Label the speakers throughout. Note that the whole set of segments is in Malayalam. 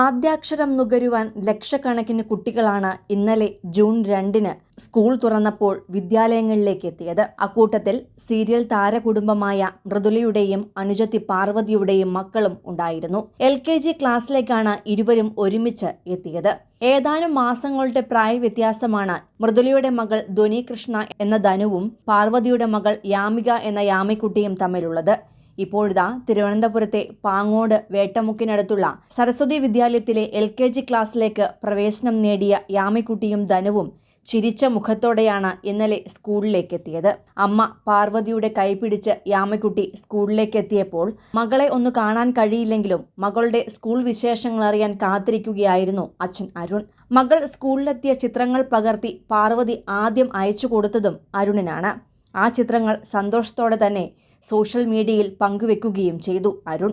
Speaker 1: ആദ്യാക്ഷരം നുകരുവാൻ ലക്ഷക്കണക്കിന് കുട്ടികളാണ് ഇന്നലെ ജൂൺ രണ്ടിന് സ്കൂൾ തുറന്നപ്പോൾ വിദ്യാലയങ്ങളിലേക്ക് എത്തിയത് അക്കൂട്ടത്തിൽ സീരിയൽ താരകുടുംബമായ മൃദുലയുടെയും അനുജത്തി പാർവതിയുടെയും മക്കളും ഉണ്ടായിരുന്നു. എൽ കെ ജി ക്ലാസ്സിലേക്കാണ് ഇരുവരും ഒരുമിച്ച് എത്തിയത്. ഏതാനും മാസങ്ങളുടെ പ്രായ വ്യത്യാസമാണ് മൃദുലയുടെ മകൾ ധ്വനി കൃഷ്ണ എന്ന ധനുവും പാർവതിയുടെ മകൾ യാമിക എന്ന യാമിക്കുട്ടിയും തമ്മിലുള്ളത്. ഇപ്പോഴിതാ തിരുവനന്തപുരത്തെ പാങ്ങോട് വേട്ടമുക്കിനടുത്തുള്ള സരസ്വതി വിദ്യാലയത്തിലെ എൽ കെ ജി ക്ലാസ്സിലേക്ക് പ്രവേശനം നേടിയ യാമിക്കുട്ടിയും ധനുവും ചിരിച്ച മുഖത്തോടെയാണ് ഇന്നലെ സ്കൂളിലേക്ക് എത്തിയത് അമ്മ പാർവതിയുടെ കൈപിടിച്ച് യാമിക്കുട്ടി സ്കൂളിലേക്ക് എത്തിയപ്പോൾ മകളെ ഒന്ന് കാണാൻ കഴിയില്ലെങ്കിലും മകളുടെ സ്കൂൾ വിശേഷങ്ങൾ അറിയാൻ കാത്തിരിക്കുകയായിരുന്നു അച്ഛൻ അരുൺ. മകൾ സ്കൂളിലെത്തിയ ചിത്രങ്ങൾ പകർത്തി പാർവതി ആദ്യം അയച്ചു കൊടുത്തതും അരുണിനാണ്. ആ ചിത്രങ്ങൾ സന്തോഷത്തോടെ തന്നെ സോഷ്യൽ മീഡിയയിൽ പങ്കുവെക്കുകയും ചെയ്തു. അരുൺ.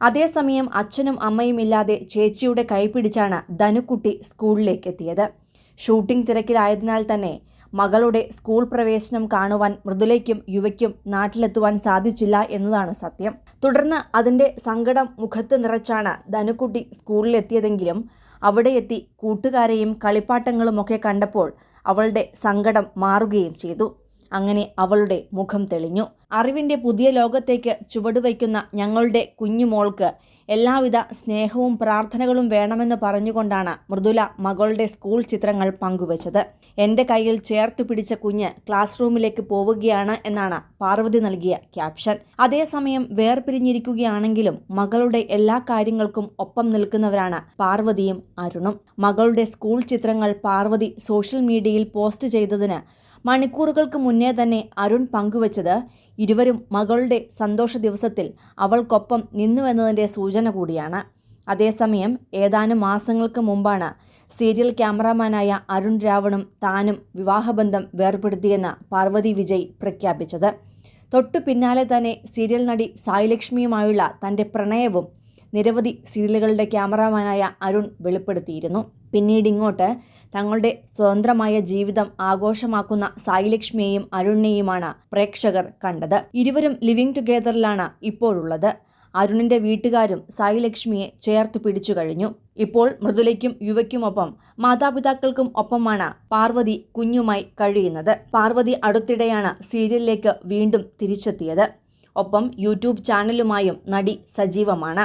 Speaker 1: അതേസമയം അച്ഛനും അമ്മയും ഇല്ലാതെ ചേച്ചിയുടെ കൈപിടിച്ചാണ് ധനുക്കുട്ടി സ്കൂളിലേക്ക് എത്തിയത്. ഷൂട്ടിംഗ് തിരക്കിലായതിനാൽ തന്നെ മകളുടെ സ്കൂൾ പ്രവേശനം കാണുവാൻ മൃദുലയ്ക്കും യുവയ്ക്കും നാട്ടിലെത്തുവാൻ സാധിച്ചില്ല എന്നതാണ് സത്യം. തുടർന്ന് അതിന്റെ സങ്കടം മുഖത്ത് നിറച്ചാണ് ധനുക്കുട്ടി സ്കൂളിലെത്തിയതെങ്കിലും അവിടെ എത്തി കൂട്ടുകാരെയും കളിപ്പാട്ടങ്ങളുമൊക്കെ കണ്ടപ്പോൾ അവളുടെ സങ്കടം മാറുകയും ചെയ്തു. അങ്ങനെ അവളുടെ മുഖം തെളിഞ്ഞു. അറിവിന്റെ പുതിയ ലോകത്തേക്ക് ചുവടുവയ്ക്കുന്ന ഞങ്ങളുടെ കുഞ്ഞുമോൾക്ക് എല്ലാവിധ സ്നേഹവും പ്രാർത്ഥനകളും വേണമെന്ന് പറഞ്ഞുകൊണ്ടാണ് മൃദുല മകളുടെ സ്കൂൾ ചിത്രങ്ങൾ പങ്കുവച്ചത്. എന്റെ കയ്യിൽ ചേർത്തു പിടിച്ച കുഞ്ഞ് ക്ലാസ് റൂമിലേക്ക് പോവുകയാണ് എന്നാണ് പാർവതി നൽകിയ ക്യാപ്ഷൻ. അതേസമയം വേർപിരിഞ്ഞിരിക്കുകയാണെങ്കിലും മകളുടെ എല്ലാ കാര്യങ്ങൾക്കും ഒപ്പം നിൽക്കുന്നവരാണ് പാർവതിയും അരുണും. മകളുടെ സ്കൂൾ ചിത്രങ്ങൾ പാർവതി സോഷ്യൽ മീഡിയയിൽ പോസ്റ്റ് ചെയ്തതിന് മണിക്കൂറുകൾക്ക് മുന്നേ തന്നെ അരുൺ പങ്കുവച്ചത് ഇരുവരും മകളുടെ സന്തോഷ ദിവസത്തിൽ അവൾക്കൊപ്പം നിന്നുവെന്നതിന്റെ സൂചന കൂടിയാണ്. അതേസമയം ഏതാനും മാസങ്ങൾക്ക് മുമ്പാണ് സീരിയൽ ക്യാമറാമാനായ അരുൺ രാവണും താനും വിവാഹബന്ധം വേർപെടുത്തിയെന്ന് പാർവതി വിജയ് പ്രഖ്യാപിച്ചത്. തൊട്ടു പിന്നാലെ തന്നെ സീരിയൽ നടി സായിലക്ഷ്മിയുമായുള്ള തന്റെ പ്രണയവും നിരവധി സീരിയലുകളുടെ ക്യാമറാമാനായ അരുൺ വെളിപ്പെടുത്തിയിരുന്നു. പിന്നീട് ഇങ്ങോട്ട് തങ്ങളുടെ സ്വതന്ത്രമായ ജീവിതം ആഘോഷമാക്കുന്ന സായിലക്ഷ്മിയെയും അരുണിനെയുമാണ് പ്രേക്ഷകർ കണ്ടത്. ഇരുവരും ലിവിംഗ് ടുഗെദറിലാണ് ഇപ്പോഴുള്ളത്. അരുണിന്റെ വീട്ടുകാരും സായിലക്ഷ്മിയെ ചേർത്തു പിടിച്ചു കഴിഞ്ഞു. ഇപ്പോൾ മൃദുലയ്ക്കും യുവയ്ക്കുമൊപ്പം മാതാപിതാക്കൾക്കും ഒപ്പമാണ് പാർവതി കുഞ്ഞുമായി കഴിയുന്നത്. പാർവതി അടുത്തിടെയാണ് സീരിയലിലേക്ക് വീണ്ടും തിരിച്ചെത്തിയത്. ഒപ്പം യൂട്യൂബ് ചാനലുമായും നടി സജീവമാണ്.